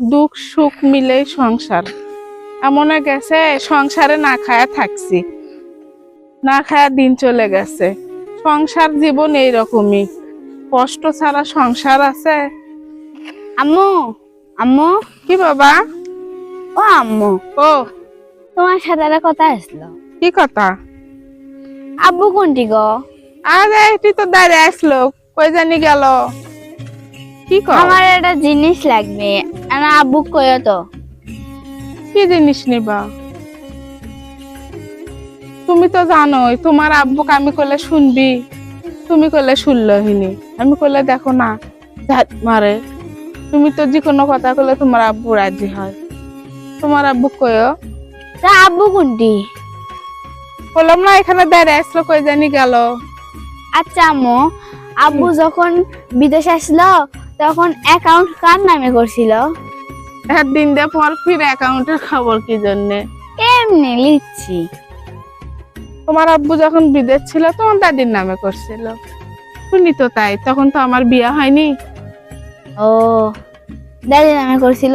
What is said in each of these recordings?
দুঃখ সুখ মিলেই সংসার। এমন গেছে সংসারে না খায়া থাকছি। না খায়া দিন চলে গেছে। সংসার জীবন এইরকমই। কষ্ট ছাড়া সংসার আছে। আম্মু আম্মু। কি বাবা? ও আম্মু। ও। তোমার সাথে একটা কথা আসলো? কি কথা? আব্বু কোনটি গো? আরে এটি তো দাঁড়িয়ে আসলো। কই জানি গেল? কি কর আমার একটা জিনিস লাগবে আমার আব্বু কইও তো। কি জিনিস নিবা? তুমি তো জানোই তোমার আব্বুকে আমি করলে শুনবি তুমি করলে শুনলহিনি আমি করলে দেখো না ঝাঁট মারে। তুমি তো যে কোনো কথা করলে তোমার আব্বু রাজি হয়। তোমার আব্বু কয়ও তা আব্বু কোনটি? বললাম না এখানে দাঁড়িয়ে আসলো কই জানি গেল। আচ্ছা আম্মু আব্বু যখন বিদেশে আসলো তখন অ্যাকাউন্ট কার নামে করছিল? দিন দিয়ে পর ফিরে অ্যাকাউন্টের খবর কি জন্যে? এমনি লিখছি? তোমার আব্বু যখন বিদেশ ছিল তোমার দাদির নামে করছিল। শুনি তো তাই তখন তো আমার বিয়ে হয়নি। ও দাদি নামে করছিল?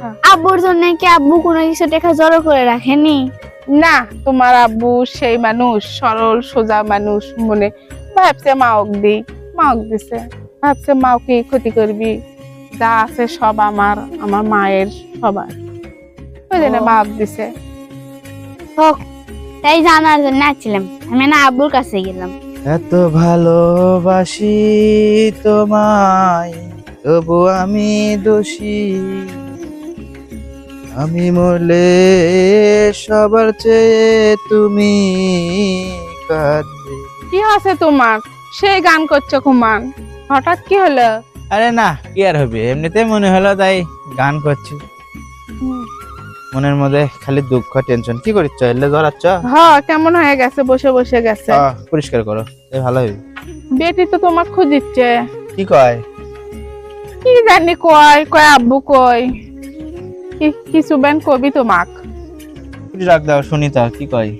হ্যাঁ। আব্বুর জন্য কি আব্বু কোনো কিছু টাকা জড়ো করে রাখেনি? না তোমার আব্বু সেই মানুষ সরল সোজা মানুষ মনে ভাবছে মাওক দি মাওক দিছে। ভাবছে মাও কি ক্ষতি করবি? যা আছে সব আমার আমার মায়ের সবার। ওই জন্য। মাওক দিছে। হোক তাই জানার জন্য আসছিলাম। আমি না আব্বুর কাছে গেলাম। এত ভালোবাসি তোমায় তবু আমি দোষী। আমি মরলে সবার চেয়ে তুমি কাঁদবে। কি আছে তোমার? সেই গান করছ কুমান হঠাৎ কি হলো? আরে না কি আর হবে? এমনিতে মনে হলো তাই গান করছি। মনের মধ্যে খালি দুঃখ টেনশন কি করিচ্ছ? এলে জড়াচ্ছ হ কেমন হয়ে গেছে? বসে বসে গেছে। আহ, পরিষ্কার করো। এই ভালো হবে বেটি তো তোমার খুঁজিচ্ছে। কি কয়? কি জানি কয় কয় আব্বু কয়। কি- কিছু বেন কবি তোমাক। রাখ দাও শুনি তো কি কয়?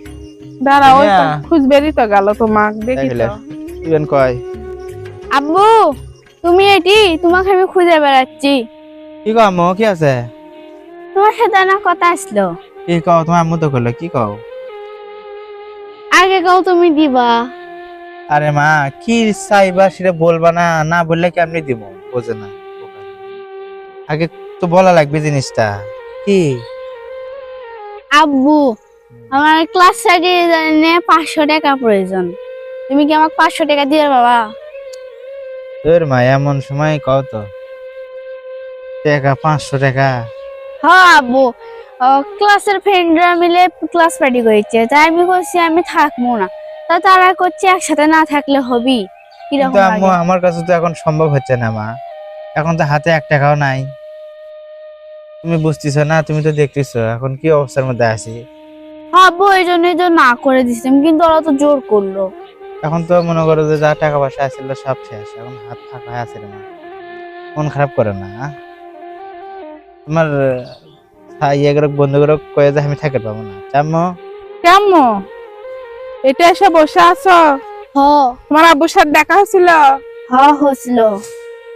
দাঁড়া ওই তো হ্যাঁ। তো গেল তোমাক দেখি। তো। কয়? আব্বু তুমি এটি তোমাকে আমি খুঁজে বেড়াচ্ছি। কি কও আম্মু কি আছে? তোমার সাথে না কথা আসলো। কি কও তোমার আম্মু তো করল কি কও? আগে কাও তুমি দিবা। আরে মা কি চাইবা সেটা বলবা না না বললে কি কেমনি দিব? বোঝে না আগে তো বলা লাগবে জিনিসটা। কি? আব্বু আমার ক্লাস সার্টিফিকেট জন্য পাঁচশো টাকা প্রয়োজন। তুমি কি আমাকে পাঁচশো টাকা দিবে বাবা? তোর মা এমন সময় কও তো টাকা পাঁচশো টাকা। হ্যাঁ আব্বু। ক্লাসের ফ্রেন্ডরা মিলে ক্লাস পার্টি করেছে। তাই আমি করছি আমি থাকব না। তা তারা করছে একসাথে না থাকলে হবি? কিন্তু আম্মু আমার কাছে তো এখন সম্ভব হচ্ছে না মা। এখন তো হাতে এক টাকাও নাই। তুমি বুঝতেছো না তুমি তো দেখতেছো। এখন কি অবস্থার মধ্যে আছি? হ্যাঁ আব্বু এই জন্যই তো না করে দিছিলাম কিন্তু ওরা তো জোর করল। এখন তো মনে করো যে যা টাকা পয়সা আছিল সব শেষ এখন হাত ফাঁকা হয়ে আছে রে মা। মন খারাপ করে না? তোমার ইয়েগুলো বন্ধুগুলো কয়ে যে আমি থাকতে পাবো না। চাম্মো? কেমন এটা এসে বসে আছো? হ। তোমার আব্বুর সাথে দেখা হয়েছিল? হ হচ্ছিল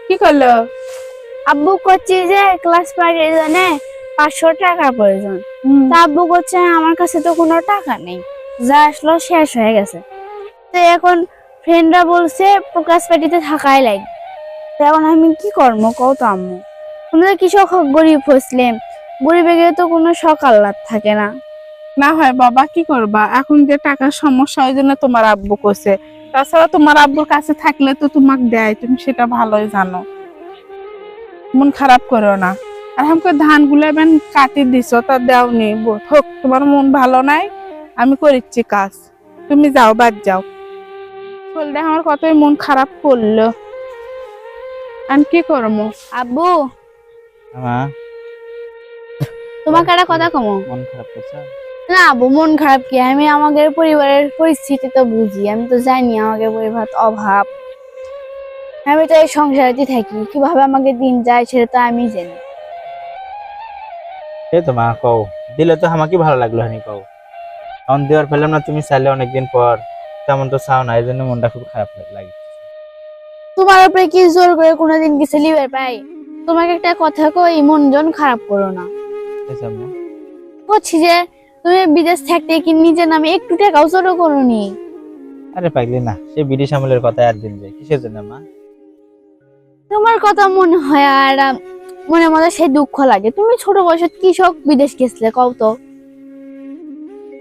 কি করল? আব্বু করছে যে ক্লাস পার্টির জন্য পাঁচশো টাকা প্রয়োজন। তা আব্বু করছে আমার কাছে তো কোনো টাকা নেই। যা আসলো শেষ হয়ে গেছে। তো এখন ফ্রেন্ডরা বলছে, প্রকাশ পার্টিতে থাকাই লাগবে তো এখন আমি কি করব? কও তো আম্মু। আমরা কৃষক গরিব হইসলেম গরিবে গিয়ে তো কোনো সকাল রাত থাকে না। না হয়, বাবা, কি করবা? এখন যে টাকার সমস্যা, ওই জন্য তোমার আব্বু করছে তাছাড়া তোমার আব্বুর কাছে থাকলে তো তোমাকে দেয়, তুমি সেটা ভালোই জানো। মন খারাপ করো না। আর আমাকে ধানগুলো এবার কাটি দিছ, তা দেওনি। হোক, তোমার মন ভালো নাই, আমি করিচ্ছি কাজ। তুমি যাও, বাদ যাও। বললে আমার কতই মন খারাপ করল। আমি কি করব? আব্বু। তোমাকে একটা কথা কমো। মন খারাপ করছে? না আব্বু মন খারাপ কি? আমি আমাদের পরিবারের পরিস্থিতি তো বুঝি আমি তো জানি আমাদের পরিবার অভাব। আমি তো এই সংসারেতে থাকি কীভাবে আমাকে দিন যায় সেটা তো আমি জানি। এই তো মা কও। দিলে তো আমাকে ভালো লাগল হানি কও। এখন দেওয়ার পেলাম না তুমি চাইলে অনেকদিন পর। তেমন তো চাও না এই জন্য মনটা খুব খারাপ লাগে। তোমার উপরে কি জোর করে কোনোদিন কিছু লিবার পাই তোমাকে একটা কথা কই মন জন খারাপ করো না। বলছি যে তুমি বিদেশ থাকতে কি নিজের নামে একটু টাকাও জড়ো করোনি? আরে পাগলি না সে ব্রিটিশ আমলের কথা আর দিন যায় কিসের জন্য মা? তোমার কথা মনে হয় আর মনে মনে সেই দুঃখ লাগে। তুমি ছোট বয়সে কৃষক বিদেশ গেছিলে কও তো।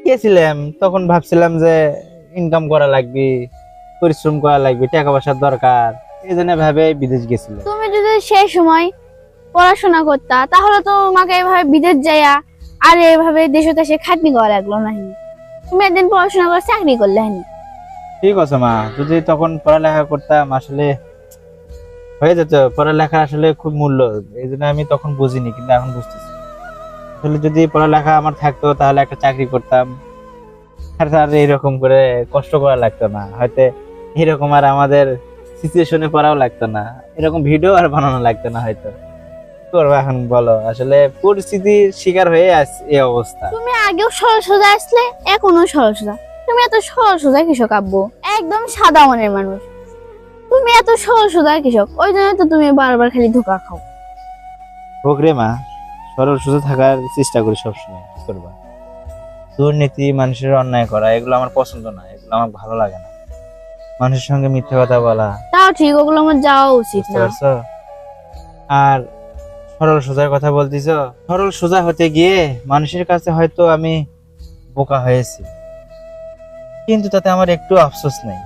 গেছিলাম তখন ভাবছিলাম যে ইনকাম করা লাগবে পরিশ্রম করা লাগবে টাকা পয়সার দরকার এই জন্য ভাবে বিদেশ গেছিল। তুমি যদি সেই সময় পড়াশোনা করতা তাহলে তো তোমাকে এভাবে বিদেশ যাইয়া আর এভাবে দেশে দেশে খাটনি করা লাগল না তুমি একদিন পড়াশোনা করে চাকরি করলে হয়নি ঠিক আছে মা যদি তখন পড়ালেখা করতাম আসলে হয়ে যেত। পড়ালেখা আসলে খুব মূল্য এই জন্য আমি তখন বুঝিনি কিন্তু এখন বুঝতেছি। আসলে যদি পড়ালেখা আমার থাকতো তাহলে একটা চাকরি করতাম। আর আর এরকম করে কষ্ট করা লাগতো না। হয়তো এরকম আর আমাদের সিচুয়েশনে পড়াও লাগতো না। এরকম ভিডিও আর বানানো লাগতো না হয়তো। করব এখন বলো? আসলে পরিস্থিতির শিকার হয়ে এই অবস্থা। তুমি আগেও সরল সোজা আসলে এখনও সরল সোজা। তুমি এত সরল সোজা কৃষক আব্বু একদম সাদা মনের মানুষ। তুমি এত সরল সোজা কৃষক ওই জন্য তো তুমি বারবার খালি ধোকা খাও। হোক রে মা সরল সুস্থ থাকার চেষ্টা করি সবসময়। করবা? দুর্নীতি মানুষের অন্যায় করা এগুলো আমার পছন্দ না এগুলো আমার ভালো লাগে না। মানুষের সঙ্গে মিথ্যে কথা বলা। তাও ঠিক ওগুলো আমার যাওয়া উচিত না। আর সরল সোজার কথা বলতেছ? সরল সোজা হতে গিয়ে মানুষের কাছে হয়তো আমি বোকা হয়েছি। কিন্তু তাতে আমার একটু আফসোস নেই।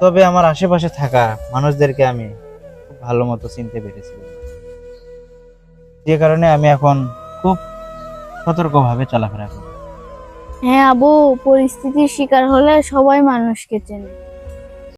তবে আমার আশেপাশে থাকা মানুষদেরকে আমি খুব ভালো মতো চিনতে পেরেছি। যে কারণে আমি এখন খুব সতর্কভাবে চলাফেরা করবে হ্যাঁ আবু পরিস্থিতির শিকার হলে সবাই মানুষকে চেনে।